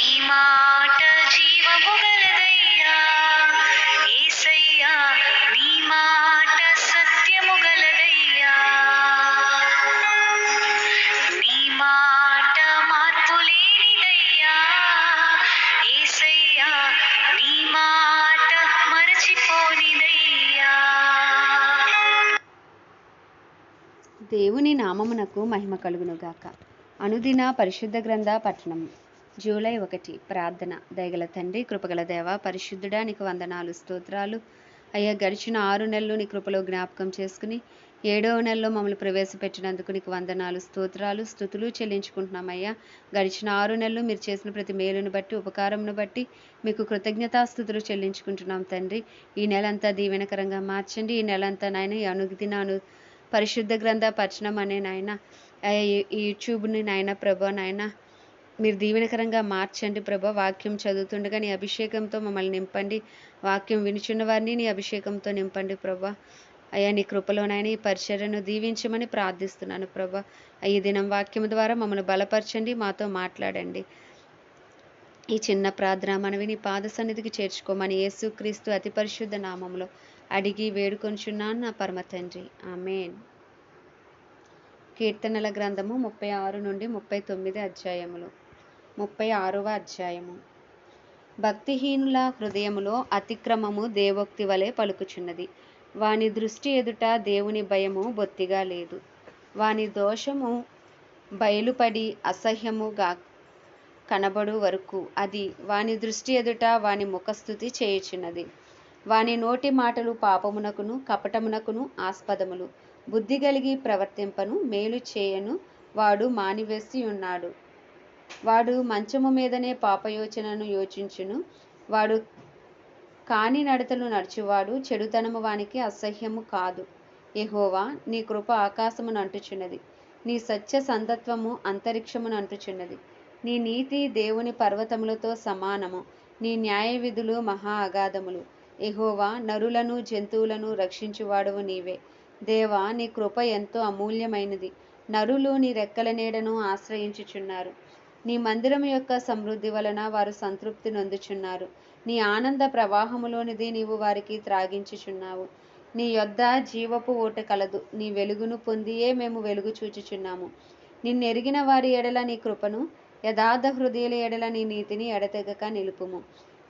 నీ మాట జీవము గలదయ్యా. ఏసయ్యా నీ మాట సత్యము గలదయ్యా. నీ మాట మార్పు లేనిదయ్యా. ఏసయ్యా నీ మాట మరచిపోనిదయ్యా. దేవుని నామమునకు మహిమ కలుగునుగాక. అనుదిన పరిశుద్ధ గ్రంథ పట్టణం జూలై ఒకటి. ప్రార్థన. దయగల తండ్రి కృపగల దేవ పరిశుద్ధుడా నీకు వందనాలు స్తోత్రాలు. అయ్యా గడిచిన ఆరు నెలలు నీ కృపలో జ్ఞాపకం చేసుకుని ఏడవ నెలలో మమ్మల్ని ప్రవేశపెట్టినందుకు నీకు వందనాలు స్తోత్రాలు స్థుతులు చెల్లించుకుంటున్నామయ్యా గడిచిన ఆరు నెలలు మీరు చేసిన ప్రతి మేలును బట్టి ఉపకారంను బట్టి మీకు కృతజ్ఞతాస్థుతులు చెల్లించుకుంటున్నాం తండ్రి. ఈ నెలంతా దీవెనకరంగా మార్చండి. ఈ నెలంతా నాయన ఈ అనుదినాను పరిశుద్ధ గ్రంథ పచనం అనే నాయన యూట్యూబ్ని నాయన ప్రభా నాయన మీరు దీవెనకరంగా మార్చండి ప్రభా. వాక్యం చదువుతుండగా నీ అభిషేకంతో మమ్మల్ని నింపండి. వాక్యం వినుచున్న వారిని నీ అభిషేకంతో నింపండి ప్రభా. అయ్యా నీ కృపలోనైనా ఈ పరిచర్యను దీవించమని ప్రార్థిస్తున్నాను ప్రభా. ఈ దినం వాక్యం ద్వారా మమ్మల్ని బలపరచండి మాతో మాట్లాడండి. ఈ చిన్న ప్రార్థన మనవి నీ పాద సన్నిధికి చేర్చుకోమని యేసుక్రీస్తు అతి పరిశుద్ధ నామంలో అడిగి వేడుకొంచున్నాను నా పరమ తండ్రి. ఆమెన్. కీర్తనల గ్రంథము ముప్పై ఆరు నుండి ముప్పై తొమ్మిది అధ్యాయములు. ముప్పై ఆరవ అధ్యాయము. భక్తిహీనుల హృదయములో అతిక్రమము దేవోక్తి వలె పలుకుచున్నది. వాని దృష్టి ఎదుట దేవుని భయము బొత్తిగా లేదు. వాని దోషము బయలుపడి అసహ్యముగా కనబడు వరకు అది వాని దృష్టి ఎదుట వాని ముఖస్థుతి చేయుచున్నది. వాని నోటి మాటలు పాపమునకును కపటమునకును ఆస్పదములు. బుద్ధి కలిగి ప్రవర్తింపను మేలు చేయను వాడు మానివేసి ఉన్నాడు వాడు మంచము మీదనే పాపయోచనను యోచించును. వాడు కాని నడతలు నడుచువాడు చెడుతనము వానికి అసహ్యము కాదు. ఎహోవా నీ కృప ఆకాశమును అంటుచున్నది. నీ సత్య సంతత్వము అంతరిక్షమును అంటుచున్నది. నీ నీతి దేవుని పర్వతములతో సమానము. నీ న్యాయ విధులు మహా అగాధములు. ఎహోవా నరులను జంతువులను రక్షించువాడవు నీవే. దేవా నీ కృప ఎంతో అమూల్యమైనది. నరులు నీ రెక్కల నీడను ఆశ్రయించుచున్నారు. నీ మందిరం యొక్క సమృద్ధి వలన వారు సంతృప్తి నొందుచున్నారు. నీ ఆనంద ప్రవాహములోనిది నీవు వారికి త్రాగించుచున్నావు. నీ యొద్ద జీవపు ఊట కలదు. నీ వెలుగును పొందియే మేము వెలుగు చూచుచున్నాము. నిన్నెరిగిన వారి ఎడల నీ కృపను యథార్థ హృదయుల ఎడల నీ నీతిని ఎడతెగక నిలుపుము.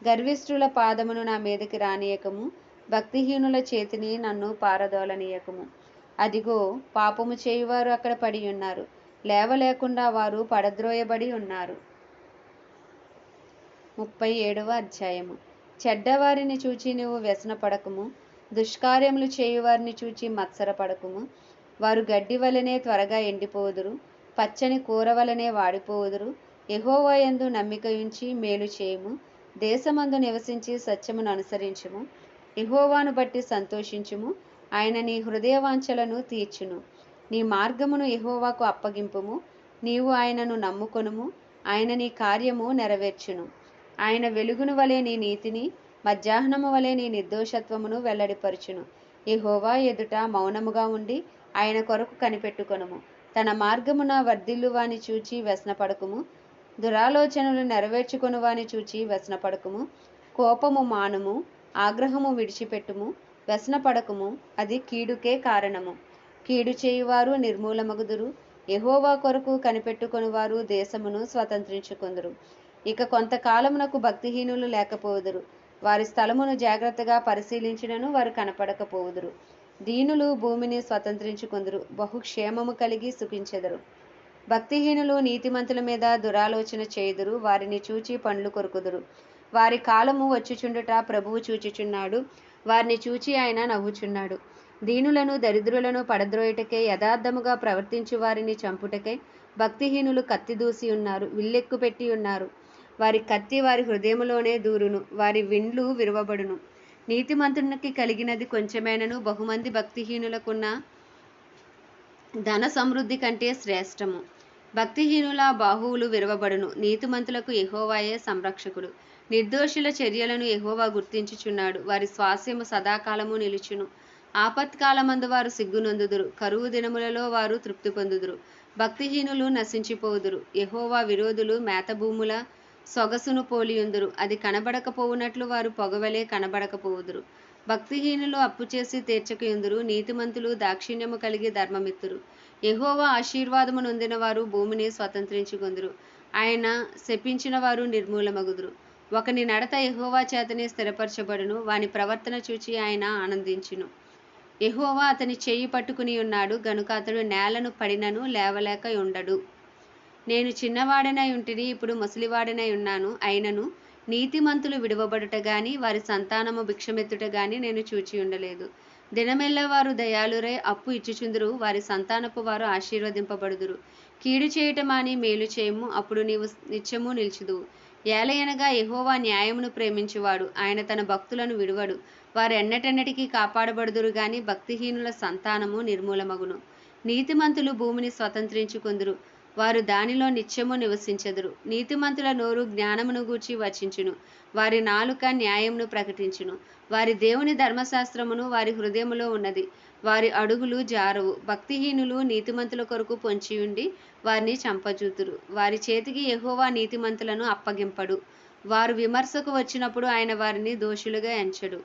గర్విష్ఠుల పాదమును నా మీదకి రానియకము. భక్తిహీనుల చేతిని నన్ను పారదోలనీయకము. అదిగో పాపము చేయువారు అక్కడ పడి ఉన్నారు. లేవలేకుండా వారు పడద్రోయబడి ఉన్నారు. ముప్పై ఏడవ అధ్యాయము. చెడ్డవారిని చూచి నువ్వు వ్యసనపడకము దుష్కార్యములు చేయువారిని చూచి మత్సరపడకము. వారు గడ్డి వలనే త్వరగా ఎండిపోదురు పచ్చని కూర వలనే వాడిపోవుదురు యెహోవాయందు నమ్మిక ఉంచి మేలు చేయుము దేశమందు నివసించి సత్యమును అనుసరించుము. యెహోవాను బట్టి సంతోషించుము ఆయన నీ హృదయవాంఛలను తీర్చును. నీ మార్గమును యెహోవాకు అప్పగింపుము. నీవు ఆయనను నమ్ముకొనుము. ఆయన నీ కార్యము నెరవేర్చును. ఆయన వెలుగును వలె నీ నీతిని మధ్యాహ్నము వలె నీ నిర్దోషత్వమును వెల్లడిపరచును. యెహోవా ఎదుట మౌనముగా ఉండి ఆయన కొరకు కనిపెట్టుకొనుము. తన మార్గమున వర్ధిల్లువాని చూచి వ్యసనపడకుము. దురాలోచనలు నెరవేర్చుకొను వాని చూచి వ్యసనపడకుము. కోపము మానుము. ఆగ్రహము విడిచిపెట్టుము. వ్యసనపడకుము. అది కీడుకే కారణము. కీడు చేయువారు నిర్మూలమగుదురు. ఎహోవా కొరకు కనిపెట్టుకొనువారు దేశమును స్వతంత్రించుకుందరు. ఇక కొంతకాలమునకు భక్తిహీనులు లేకపోవుదురు వారి స్థలమును జాగ్రత్తగా పరిశీలించినను వారు కనపడకపోవుదురు దీనులు భూమిని స్వతంత్రించుకుందరు. బహుక్షేమము కలిగి సుఖించెదరు. భక్తిహీనులు నీతిమంతుల మీద దురాలోచన చేయుదురు. వారిని చూచి పండ్లు కొరుకుదురు. వారి కాలము వచ్చుచుండుట ప్రభువు చూచుచున్నాడు. వారిని చూచి ఆయన నవ్వుచున్నాడు. దీనులను దరిద్రులను పడద్రోయుటకే యథార్థముగా ప్రవర్తించు వారిని చంపుటకై భక్తిహీనులు కత్తి దూసి ఉన్నారు విల్లెక్కు పెట్టి ఉన్నారు. వారి కత్తి వారి హృదయములోనే దూరును వారి విండ్లు విరవబడును. నీతిమంతునికి కలిగినది కొంచెమైనను బహుమంది భక్తిహీనులకున్న ధన సమృద్ధి కంటే శ్రేష్టము. భక్తిహీనుల బాహువులు విరవబడును నీతిమంతులకు ఎహోవాయే సంరక్షకుడు. నిర్దోషుల చర్యలను ఎహోవా గుర్తించుచున్నాడు వారి స్వాస్యము సదాకాలము నిలుచును. ఆపత్కాలమందు వారు సిగ్గునందుదురు. కరువు దినములలో వారు తృప్తి పొందుదురు భక్తిహీనులు నశించిపోదురు యహోవా విరోధులు మేతభూముల సొగసును పోలియుందురు. అది కనబడకపోవునట్లు వారు పొగవలే కనబడకపోవుదురు. భక్తిహీనులు అప్పు చేసి తీర్చకయుందురు. నీతిమంతులు దాక్షిణ్యము కలిగి ధర్మమిత్తురు. యహోవా ఆశీర్వాదము నొందిన వారు భూమిని స్వతంత్రించుకుందురు. ఆయన శపించిన వారు నిర్మూలమగుదురు. ఒకని నడత యహోవా చేతనే స్థిరపరచబడును. వాని ప్రవర్తన చూచి ఆయన ఆనందించును. ఎహోవా అతని చెయ్యి పట్టుకుని ఉన్నాడు. గనుక అతడు నేలను పడినను లేవలేక ఉండడు. నేను చిన్నవాడనై ఉంటిని ఇప్పుడు ముసలివాడనై ఉన్నాను. అయినను నీతిమంతులు విడవబడుట గాని వారి సంతానము భిక్షమెత్తుట గాని నేను చూచి ఉండలేదు. దినమెల్ల వారు దయాలురై అప్పు ఇచ్చుచుందురు. వారి సంతానపు వారు ఆశీర్వదింపబడుదురు. కీడు చేయటమాని మేలు చేయము. అప్పుడు నీవు నిత్యము నిలుచుదువు. ఏలయనగా ఎహోవా న్యాయమును ప్రేమించువాడు. ఆయన తన భక్తులను విడువడు. వారు ఎన్నటెన్నటికీ కాపాడబడుదురు గాని భక్తిహీనుల సంతానము నిర్మూలమగును. నీతిమంతులు భూమిని స్వతంత్రించుకుందురు. వారు దానిలో నిత్యము నివసించెదరు. నీతిమంతుల నోరు జ్ఞానమును గూర్చి వచించును. వారి నాలుక న్యాయమును ప్రకటించును. వారి దేవుని ధర్మశాస్త్రమును వారి హృదయములో ఉన్నది. వారి అడుగులు జారవు. భక్తిహీనులు నీతిమంతుల కొరకు పొంచియుండి వారిని చంపజూతురు. వారి చేతికి ఎహోవా నీతిమంతులను అప్పగింపడు. వారు విమర్శకు వచ్చినప్పుడు ఆయన వారిని దోషులుగా ఎంచడు.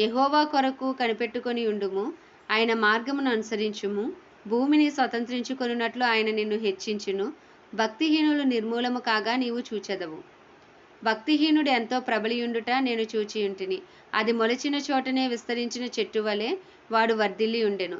యహోవా కొరకు కనిపెట్టుకొని ఉండుము. ఆయన మార్గమును అనుసరించుము. భూమిని స్వతంత్రించుకొనున్నట్లు ఆయన నిన్ను హెచ్చించును. భక్తిహీనులు నిర్మూలము కాగా నీవు చూచెదవు. భక్తిహీనుడు ఎంతో ప్రబలియుండుట నేను చూచియుంటిని. అది మొలచిన చోటనే విస్తరించిన చెట్టు వలె వాడు వర్ధిల్లి ఉండెను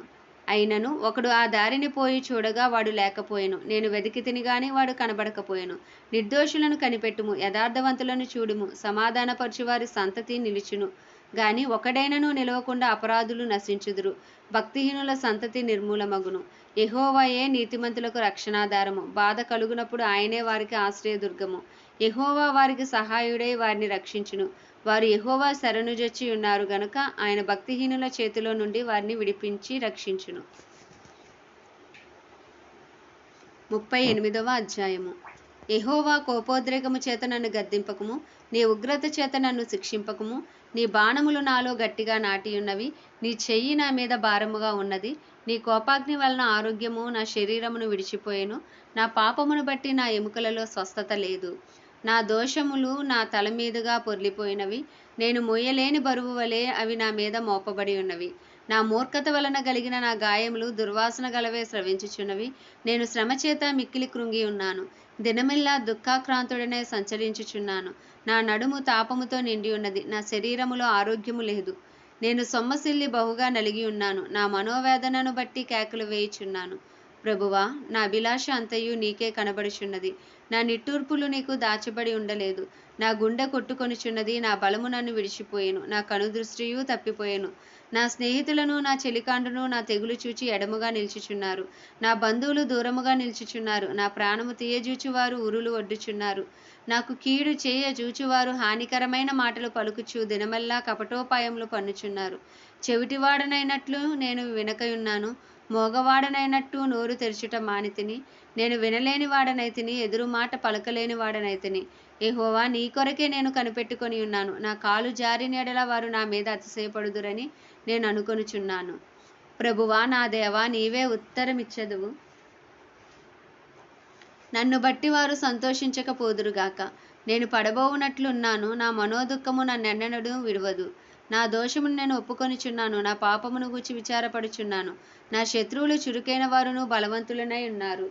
అయినను ఒకడు ఆ దారిని పోయి చూడగా వాడు లేకపోయెను. నేను వెతికి తినిగాని వాడు కనబడకపోయెను. నిర్దోషులను కనిపెట్టుము. యథార్థవంతులను చూడుము. సమాధానపరచు వారి సంతతి నిలుచును. గాని ఒకడైనను నిలవకుండా అపరాధులు నశించుదురు. భక్తిహీనుల సంతతి నిర్మూలమగును. యహోవాయే నీతిమంతులకు రక్షణాధారము. బాధ కలుగునప్పుడు ఆయనే వారికి ఆశ్రయదుర్గము. యహోవా వారికి సహాయుడై వారిని రక్షించును. వారు యహోవా శరణుజొచ్చి ఉన్నారు గనుక ఆయన భక్తిహీనుల చేతిలో నుండి వారిని విడిపించి రక్షించును. ముప్పై ఎనిమిదవ అధ్యాయము. యహోవా కోపోద్రేకము చేత నన్ను గద్దింపకము. నీ ఉగ్రత చేత నన్ను శిక్షింపకము. నీ బాణములు నాలో గట్టిగా నాటియున్నవి నీ చెయ్యి నా మీద భారముగా ఉన్నది. నీ కోపాగ్ని వలన ఆరోగ్యము నా శరీరమును విడిచిపోయేను. నా పాపమును బట్టి నా ఎముకలలో స్వస్థత లేదు. నా దోషములు నా తల మీదుగా పొర్లిపోయినవి. నేను మోయలేని బరువు వలె అవి నా మీద మోపబడి ఉన్నవి. నా మూర్ఖత వలన కలిగిన నా గాయములు దుర్వాసన గలవే స్రవించుచున్నవి. నేను శ్రమ చేత మిక్కిలి కృంగి ఉన్నాను. దినమిల్లా దుఃఖాక్రాంతుడనే సంచరించుచున్నాను. నా నడుము తాపముతో నిండి ఉన్నది. నా శరీరములో ఆరోగ్యము లేదు. నేను సొమ్మసిల్లి బహుగా నలిగి ఉన్నాను. నా మనోవేదనను బట్టి కేకలు వేయుచున్నాను. ప్రభువా నా అభిలాష అంతయు నీకే కనబడుచున్నది. నా నిట్టూర్పులు నీకు దాచబడి ఉండలేదు. నా గుండె కొట్టుకొనుచున్నది. నా బలము నన్ను విడిచిపోయాను. నా కనుదృష్టియు తప్పిపోయాను. నా స్నేహితులను నా చెలికాండును నా తెగులు చూచి ఎడముగా నిల్చుచున్నారు. నా బంధువులు దూరముగా నిల్చుచున్నారు. నా ప్రాణము తీయజూచువారు ఉరులు ఒడ్డుచున్నారు. నాకు కీడు చేయ జూచువారు హానికరమైన మాటలు పలుకుచు దినమల్లా కపటోపాయములు పన్నుచున్నారు. చెవిటివాడనైనట్లు నేను వినకయున్నాను. మోగవాడనైనట్టు నోరు తెరుచుట మానితిని. నేను వినలేని వాడనైతిని ఎదురు మాట పలకలేని వాడనైతిని ఏహోవా నీ కొరకే నేను కనిపెట్టుకొని ఉన్నాను నా కాలు జారి ఎడల వారు నా మీద అతిశయపడుదురని నేను అనుకొనుచున్నాను. ప్రభువా నా దేవా నీవే ఉత్తరమిచ్చదువు. నన్ను బట్టి వారు సంతోషించకపోదురుగాక నేను పడబోవునట్లున్నాను నా మనోదుఖము నన్నెన్నడూ విడవదు. నా దోషమును నేను ఒప్పుకొనిచున్నాను నా పాపమును గూర్చి విచారపడుచున్నాను. నా శత్రువులు చురుకైన వారును బలవంతులనై ఉన్నారు.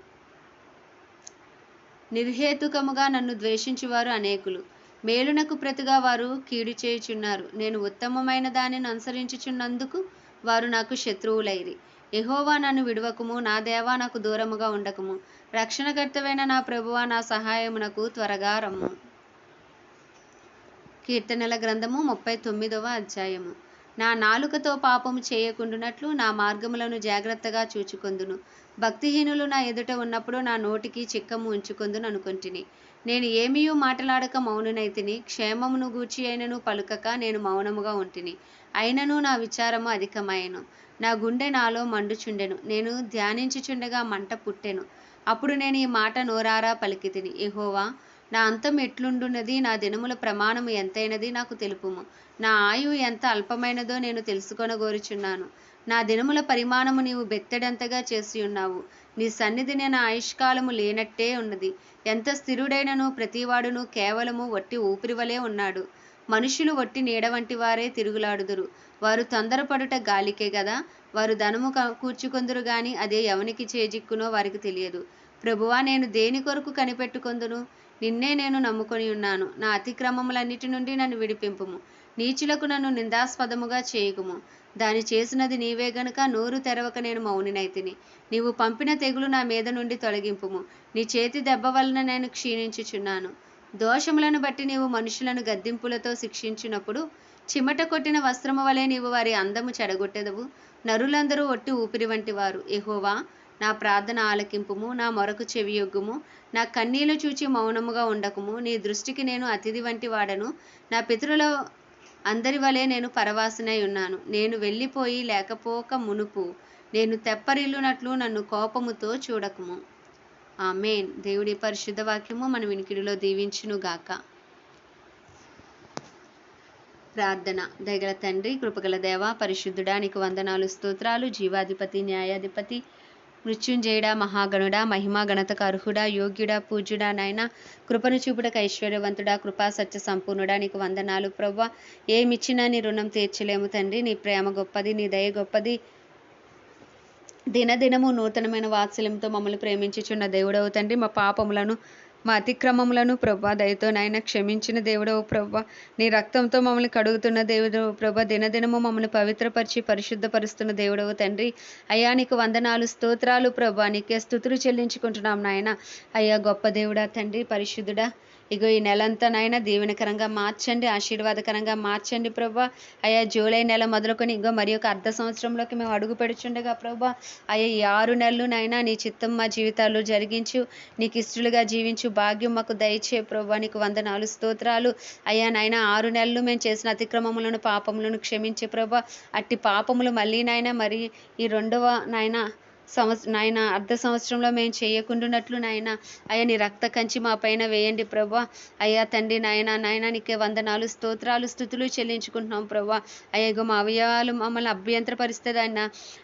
నిర్హేతుకముగా నన్ను ద్వేషించువారు అనేకులు. మేలునకు ప్రతిగా వారు కీడు చేయుచున్నారు. నేను ఉత్తమమైన దానిని అనుసరించుచున్నందుకు వారు నాకు శత్రువులైరి. ఎహోవా నన్ను విడువకుము నా దేవా నాకు దూరముగా ఉండకుము. రక్షణకర్తవైన నా ప్రభువా నా సహాయమునకు త్వరగా రమ్ము. కీర్తనల గ్రంథము ముప్పై తొమ్మిదవ అధ్యాయము. నా నాలుకతో పాపము చేయకుండునట్లు నా మార్గములను జాగ్రత్తగా చూచుకొందును. భక్తిహీనులు నా ఎదుట ఉన్నప్పుడు నా నోటికి చిక్కము ఉంచుకొందును అనుకొంటిని. నేను ఏమీయూ మాట్లాడక మౌనునైతిని. క్షేమమును గూర్చి అయినను పలుకక నేను మౌనముగా ఉంటిని. అయినను నా విచారము అధికమాయెను. నా గుండె నాలో మండుచుండెను. నేను ధ్యానించుచుండగా మంట పుట్టెను. అప్పుడు నేను ఈ మాట నోరారా పలికితిని. ఎహోవా నా అంతం ఎట్లుండున్నది? నా దినముల ప్రమాణము ఎంతైనది నాకు తెలుపుము. నా ఆయువు ఎంత అల్పమైనదో నేను తెలుసుకొనగోరుచున్నాను. నా దినముల పరిమాణము నీవు బెత్తడంతగా చేసి ఉన్నావు నీ సన్నిధి నేను ఆయుష్కాలము లేనట్టే ఉన్నది. ఎంత స్థిరుడైనను ప్రతివాడును కేవలము వట్టి ఊపిరివలే ఉన్నాడు. మనుషులు వట్టి నీడ వంటి వారే తిరుగులాడుదురు. వారు తొందరపడుట గాలికే గదా. వారు ధనము క- కూర్చుకొందురు గాని అదే ఎవనికి చేజిక్కునో వారికి తెలియదు. ప్రభువా నేను దేని కొరకు కనిపెట్టుకొందును? నిన్నే నేను నమ్ముకొని ఉన్నాను. నా అతిక్రమములన్నిటి నుండి నన్ను విడిపింపుము. నీచులకు నన్ను నిందాస్పదముగా చేయకుము. దాని చేసినది నీవే గనుక నోరు తెరవక నేను మౌనినైతిని నీవు పంపిన తెగులు నా మీద నుండి తొలగింపుము. నీ చేతి దెబ్బ వలన నేను క్షీణించుచున్నాను. దోషములను బట్టి నీవు మనుషులను గద్దింపులతో శిక్షించినప్పుడు చిమట కొట్టిన వస్త్రము వలె నీవు వారి అందము చెడగొట్టెదవు. నరులందరూ ఒట్టి ఊపిరి వంటి వారు. ఎహోవా నా ప్రార్థన ఆలకింపుము నా మొరకు చెవియొగ్గుము నా కన్నీళ్ళు చూచి మౌనముగా ఉండకుము. నీ దృష్టికి నేను అతిథి వంటి వాడను. నా పితరుల అందరి వలె నేను పరవాసినై ఉన్నాను. నేను వెళ్ళిపోయి లేకపోక మునుపు నేను తెప్పరిల్లునట్లు నన్ను కోపముతో చూడకుము. ఆమెన్. దేవుడి పరిశుద్ధ వాక్యము మన వినికిడిలో దీవించును గాక ప్రార్థన. దయగల తండ్రి కృపగల దేవ పరిశుద్ధుడానికి వందనాలు స్తోత్రాలు జీవాధిపతి న్యాయాధిపతి మృత్యుంజయుడా మహాగణుడా మహిమా గణతకు అర్హుడా యోగ్యుడా పూజ్యుడా నాయన కృపను చూపుటకు ఐశ్వర్యవంతుడా కృపా సత్య సంపూర్ణుడా నీకు వందనాలు ప్రవ్వ. ఏమిచ్చినా నీ రుణం తీర్చలేము తండ్రి. నీ ప్రేమ గొప్పది నీ దయ గొప్పది. దినదినము నూతనమైన వాత్సల్యంతో మమ్మల్ని ప్రేమించుచున్న దేవుడవు తండ్రి మా పాపములను మా అతిక్రమములను ప్రభా దయతో నాయన క్షమించిన దేవుడవు ప్రభా. నీ రక్తంతో మమ్మల్ని కడుగుతున్న దేవుడవు ప్రభా దినదినము మమ్మల్ని పవిత్రపరిచి పరిశుద్ధపరుస్తున్న దేవుడవు తండ్రి. అయ్యా నీకు వందనాలు స్తోత్రాలు ప్రభా. నీకే స్థుతులు చెల్లించుకుంటున్నాం నాయన. అయ్యా గొప్ప దేవుడా తండ్రి పరిశుద్ధుడా. ఇగో ఈ నెలంతా నాయన దీవెనకరంగా మార్చండి ఆశీర్వాదకరంగా మార్చండి ప్రభా. అయ్యా జూలై నెల మొదలుకొని ఇగో మరి ఒక అర్ధ సంవత్సరంలోకి మేము అడుగు పెడుచుండగా ప్రభా. అయ్యా ఈ ఆరు నెలలు నాయన నీ చిత్తం మా జీవితాల్లో జరిగించు నీకు ఇష్టలుగా జీవించు భాగ్యం మాకు దయచే ప్రభా. నీకు వందనాలు స్తోత్రాలు. అయ్యా నాయన ఆరు నెలలు మేము చేసిన అతిక్రమములను పాపములను క్షమించే ప్రభా. అట్టి పాపములు మళ్ళీ నాయన మరి ఈ రెండవ నాయన సంవత్సరం నాయన అర్ధ సంవత్సరంలో మేము చేయకుండానట్లు నాయన. అయ్యా నీ రక్త కంచి మా పైన వేయండి ప్రభా. అయ్యా తండ్రి నాయన నాయన నీకే వందనాలు స్తోత్రాలు స్థుతులు చెల్లించుకుంటున్నాం ప్రభా. అయ్యా ఇగో మా అవయవాలు మమ్మల్ని అభ్యంతరపరిస్తుంది ఆయన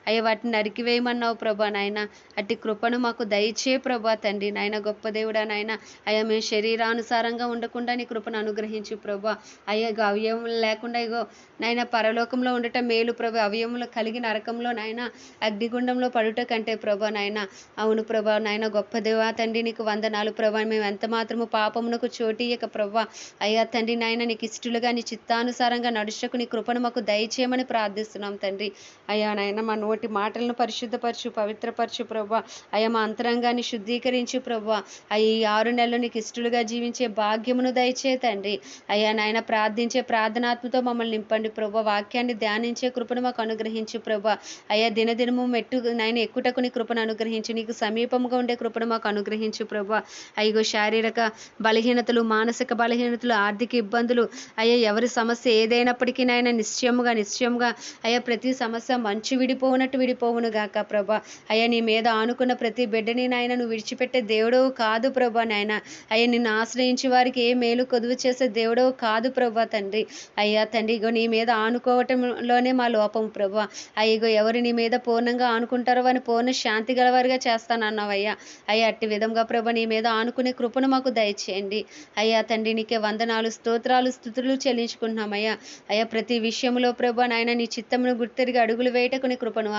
అయ్యా వాటిని నరికివేయమన్నావు ప్రభా నాయన. అట్టి కృపను మాకు దయచే ప్రభా తండ్రి నాయన గొప్ప దేవుడా నాయన. అయ్యా మేము శరీరానుసారంగా ఉండకుండా నీ కృపను అనుగ్రహించు ప్రభా. అయ్యా ఇగో అవయవములు లేకుండా ఇగో నాయన పరలోకంలో ఉండటం మేలు ప్రభు. అవయములు కలిగి నరకంలో నాయన అగ్నిగుండంలో పడుట ఎందుకంటే ప్రభా నాయన. అవును ప్రభా నాయన గొప్ప దేవా తండ్రి నీకు వందనాలు ప్రభా. మేము ఎంత మాత్రము పాపమునకు చోటీయక ప్రభా. అయ్యా తండ్రి నాయన నీకు ఇష్టలుగా నీ చిత్తానుసారంగా నడుచుకు నీ కృపను మాకు దయచేయమని ప్రార్థిస్తున్నాం తండ్రి. అయ్యా నాయన మా నోటి మాటలను పరిశుద్ధపరచు పవిత్రపరచు ప్రభా. అయ్యా మా అంతరంగాన్ని శుద్ధీకరించు ప్రభా. అయ్యి ఆరు నెలలు నీకు ఇష్టలుగా జీవించే భాగ్యమును దయచే తండ్రి. అయ్యా నాయన ప్రార్థించే ప్రార్థనాత్మతో మమ్మల్ని నింపండి ప్రభా. వాక్యాన్ని ధ్యానించే కృపను మాకు అనుగ్రహించు ప్రభా. అయ్యా దినదినము మెట్టు నాయన ఎక్కువ ఎక్కుటకు నీ కృపను అనుగ్రహించి నీకు సమీపంగా ఉండే కృపను మాకు అనుగ్రహించు ప్రభా. అయ్యో శారీరక బలహీనతలు మానసిక బలహీనతలు ఆర్థిక ఇబ్బందులు అయ్యా ఎవరి సమస్య ఏదైనప్పటికీ నాయన నిశ్చయముగా నిశ్చయముగా అయ్యా ప్రతి సమస్య మంచు విడిపోవునట్టు విడిపోవును గాక ప్రభా. అయ్యా నీ మీద ఆనుకున్న ప్రతి బిడ్డని నాయన నువ్వు విడిచిపెట్టే దేవుడవు కాదు ప్రభా నాయన. అయ్యా నిన్ను ఆశ్రయించి వారికి ఏ మేలు కొదువు చేసే దేవుడవు కాదు ప్రభా తండ్రి. అయ్యా తండ్రి ఇగో నీ మీద ఆనుకోవటంలోనే మా లోపం ప్రభా. అయ్యగో ఎవరు నీ మీద పూర్ణంగా ఆనుకుంటారో అని పూర్ణ శాంతి గలవారిగా చేస్తానన్నావయ్యా. అయ్యా అట్టి విధంగా ప్రభు నీ మీద ఆనుకునే కృపను మాకు దయచేయండి. అయ్యా తండ్రి నీకే వందనాలు స్తోత్రాలు స్థుతులు చెల్లించుకుంటున్నామయ్యా. అయ్యా ప్రతి విషయంలో ప్రభు నాయన నీ చిత్తమును గుర్తిరిగి అడుగులు వేయటకు నీ కృపను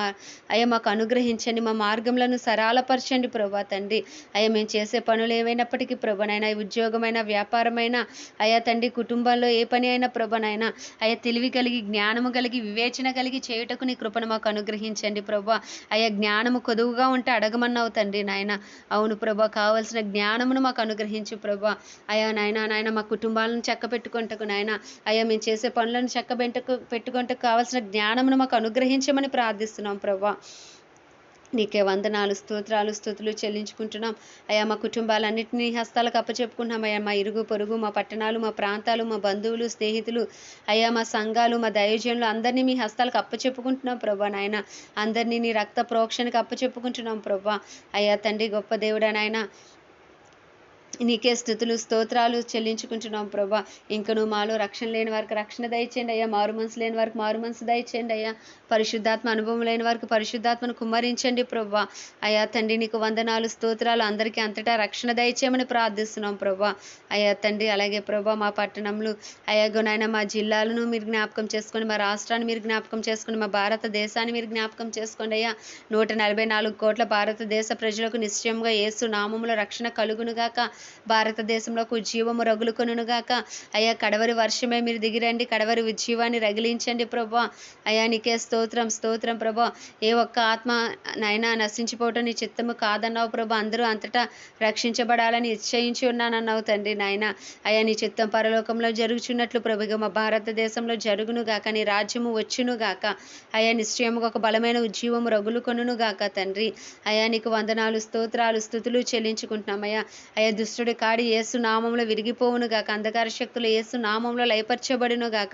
అయ్యా మాకు అనుగ్రహించండి. మా మార్గములను సరళపరచండి ప్రభా తండ్రి. అయ్యా మేము చేసే పనులు ఏమైనప్పటికీ ప్రభనైనా ఉద్యోగమైన వ్యాపారమైన అయ్యా తండ్రి కుటుంబంలో ఏ పని అయినా ప్రభనైనా అయ్యా తెలివి కలిగి జ్ఞానము కలిగి వివేచన కలిగి చేయుటకు నీ కృపను మాకు అనుగ్రహించండి ప్రభా. అయ్యా జ్ఞానము కొదువుగా ఉంటే అడగమన్నావు తండ్రి నాయన. అవును ప్రభా కావలసిన జ్ఞానమును మాకు అనుగ్రహించు ప్రభా. అయ్యా నాయన నాయన మా కుటుంబాలను చక్క పెట్టుకుంటకు నాయన. అయ్యా మేము చేసే పనులను చక్క పెట్టుకు పెట్టుకుంటకు కావలసిన జ్ఞానమును మాకు అనుగ్రహించమని ప్రార్థిస్తున్నాం ప్రభా. నీకే వందనాలు స్తోత్రాలు స్థుతులు చెల్లించుకుంటున్నాం. అయ్యా మా కుటుంబాలన్నింటినీ హస్తాలకు అప్పచెప్పుకుంటున్నాం. అయ్యా మా ఇరుగు పొరుగు మా పట్టణాలు మా ప్రాంతాలు మా బంధువులు స్నేహితులు అయ్యా మా సంఘాలు మా దయోజనులు అందరినీ మీ హస్తాలకు అప్పచెప్పుకుంటున్నాం ప్రభా నాయన. అందరినీ నీ రక్త ప్రోక్షణకు అప్పచెప్పుకుంటున్నాం ప్రభా. అయ్యా తండ్రి గొప్ప దేవుడా నాయన. నీకే స్థుతులు స్తోత్రాలు చెల్లించుకుంటున్నాం ప్రభా. ఇంకను మాలో రక్షణ లేని వారికి రక్షణ దయచేయండి అయ్యా. మారు మనసు లేని వారికి మారు మనసు దయచేయండి అయ్యా. పరిశుద్ధాత్మ అనుభవం లేని వారికి పరిశుద్ధాత్మను కుమ్మరించండి ప్రభా. అయ్యా తండ్రి నీకు వందనాలు స్తోత్రాలు అందరికీ అంతటా రక్షణ దయచేయమని ప్రార్థిస్తున్నాం ప్రభా. అయ్యా తండ్రి అలాగే ప్రభా మా పట్టణంలో అయ్యా గునైనా మా జిల్లాలను మీరు జ్ఞాపకం చేసుకోండి మా రాష్ట్రాన్ని మీరు జ్ఞాపకం చేసుకోండి మా భారతదేశాన్ని మీరు జ్ఞాపకం చేసుకోండి అయ్యా. నూట నలభై నాలుగు కోట్ల భారతదేశ ప్రజలకు నిశ్చయంగా ఏసు నామములో రక్షణ కలుగునుగాక. భారతదేశంలో ఉజ్జీవము రగులుకొనుగాక అయ్యా కడవరి వర్షమే మీరు దిగిరండి. కడవరి ఉజ్జీవాన్ని రగిలించండి ప్రభా. అయ్యా నీకే స్తోత్రం స్తోత్రం ప్రభా. ఏ ఒక్క ఆత్మ నైనా నశించిపోవటం నీ చిత్తము కాదన్నావు ప్రభా. అందరూ అంతటా రక్షించబడాలని నిశ్చయించి ఉన్నానన్నావు తండ్రి నాయన. అయ్యా నీ చిత్తం పరలోకంలో జరుగుచున్నట్లు ప్రభుగా మా భారతదేశంలో జరుగును గాక నీ రాజ్యము వచ్చును గాక అయ్యా నిశ్చయముగా ఒక బలమైన ఉజ్జీవము రగులుకొనును గాక తండ్రి. అయ్యా నీకు వందనాలు స్తోత్రాలు స్థుతులు చెల్లించుకుంటున్నామయ్యా అయ్యా. దుష్టుడి కాడి యేసు నామంలో విరిగిపోవును గాక. అంధకార శక్తులు యేసు నామంలో లయపరచబడును గాక.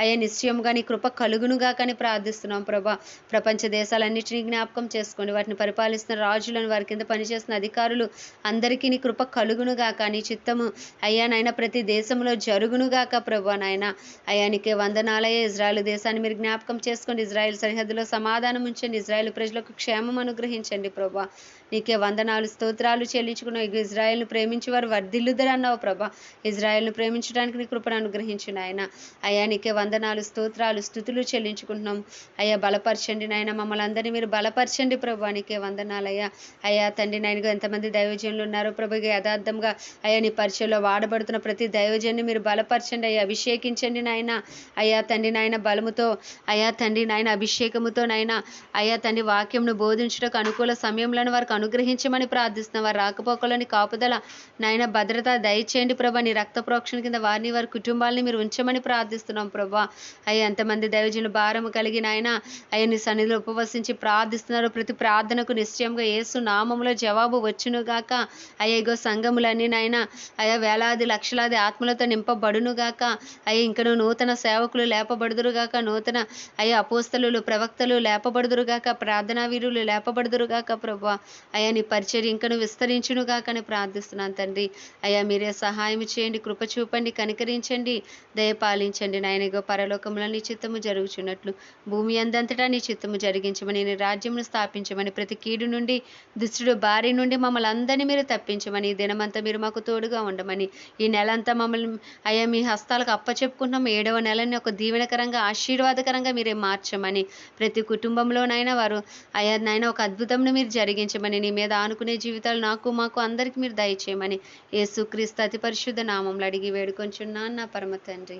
అయ్యా నిశ్చయముగా నీ కృప కలుగును గాక అని ప్రార్థిస్తున్నాం ప్రభా. ప్రపంచ దేశాలన్నింటినీ జ్ఞాపకం చేసుకోండి. వాటిని పరిపాలిస్తున్న రాజులను వారి కింద పనిచేస్తున్న అధికారులు అందరికీ నీ కృప కలుగును గాక. నీ చిత్తము అయ్యా నాయన ప్రతి దేశంలో జరుగును గాక ప్రభా నాయన. అయ్యా నీకే వందనాలయ్యా. ఇజ్రాయెల్ దేశాన్ని మీరు జ్ఞాపకం చేసుకోండి. ఇజ్రాయెల్ సరిహద్దులో సమాధానం ఉంచండి ఇజ్రాయెల్ ప్రజలకు క్షేమం అనుగ్రహించండి ప్రభా. నీకే వందనాలు స్తోత్రాలు చెల్లించుకున్నావు. ఇజ్రాయల్ను ప్రేమించి వారు వర్ధిల్లుదరు అన్నావు ప్రభా. ఇజ్రాయెల్ను ప్రేమించడానికి నీ కృపను అనుగ్రహించిన నాయన అయ్యా నీకే వందనాలు స్తోత్రాలు స్థుతులు చెల్లించుకుంటున్నాం. అయ్యా బలపరచండి నాయన. మమ్మల్ని అందరినీ మీరు బలపరచండి ప్రభు. నీకే వందనాలయ్యా. అయ్యా తండ్రి నాయనగా ఎంతమంది దైవజనులు ఉన్నారో ప్రభుగా యథార్థంగా అయ్యా నీ పరిచయంలో వాడబడుతున్న ప్రతి దైవజన్ని మీరు బలపరచండి. అయ్యా అభిషేకించండి నాయన. అయ్యా తండ్రి నాయన బలముతో అయ్యా తండ్రి నాయన అభిషేకముతో నాయన. అయ్యా తండ్రి వాక్యంను బోధించడానికి అనుకూల సమయంలో వారికి అనుగ్రహించమని ప్రార్థిస్తున్నాం. వారి రాకపోకలోని కాపుదల నాయన భద్రత దయచేయండి ప్రభా. నీ రక్త ప్రోక్షణ కింద వారిని వారి కుటుంబాలని మీరు ఉంచమని ప్రార్థిస్తున్నాం ప్రభా. అయ్యా ఎంతమంది దైవజనులు భారము కలిగి నాయన అయ్యా నీ సన్నిధిలో ఉపవసించి ప్రార్థిస్తున్నారు. ప్రతి ప్రార్థనకు నిశ్చయంగా ఏసు నామంలో జవాబు వచ్చునుగాక. అయ్యా ఇగో సంఘములన్నీ నాయన అయ్యా వేలాది లక్షలాది ఆత్మలతో నింపబడునుగాక. అయ్యా ఇంకను నూతన సేవకులు లేపబడుదురుగాక. నూతన అయ్యా అపోస్తలు ప్రవక్తలు లేపబడుదురుగాక. ప్రార్థనా వీరులు లేపబడుదురుగాక ప్రభా. అయ్యా నీ పరిచర్య ఇంకను విస్తరించునుగాక అని ప్రార్థిస్తున్నాను తండ్రి. అయ్యా మీరే సహాయం చేయండి కృప చూపండి కనికరించండి దయపాలించండి నాయనగో పరలోకంలో నీ చిత్తము జరుగుచున్నట్లు భూమి అందంతటా నీ చిత్తము జరిగించమని నీ రాజ్యమును స్థాపించమని ప్రతి కీడు నుండి దుష్టుడు భార్య నుండి మమ్మల్ని అందరినీ మీరు తప్పించమని దినమంతా మీరు మాకు తోడుగా ఉండమని ఈ నెలంతా మమ్మల్ని అయ్యా మీ హస్తాలకు అప్పచెప్పుకుంటున్నాం. ఏడవ నెలని ఒక దీవెనకరంగా ఆశీర్వాదకరంగా మీరే మార్చమని ప్రతి కుటుంబంలోనైనా వారు అయ్యా నాయన ఒక అద్భుతంను మీరు జరిగించమని నీ మీద ఆనుకునే జీవితాలు నాకు మాకు అందరికి మీరు దయచేయమని యేసుక్రీస్తు అతి పరిశుద్ధ నామంలో అడిగి వేడుకొంచున్నాను నా పరమ తండ్రి.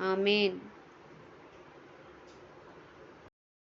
ఆమెన్.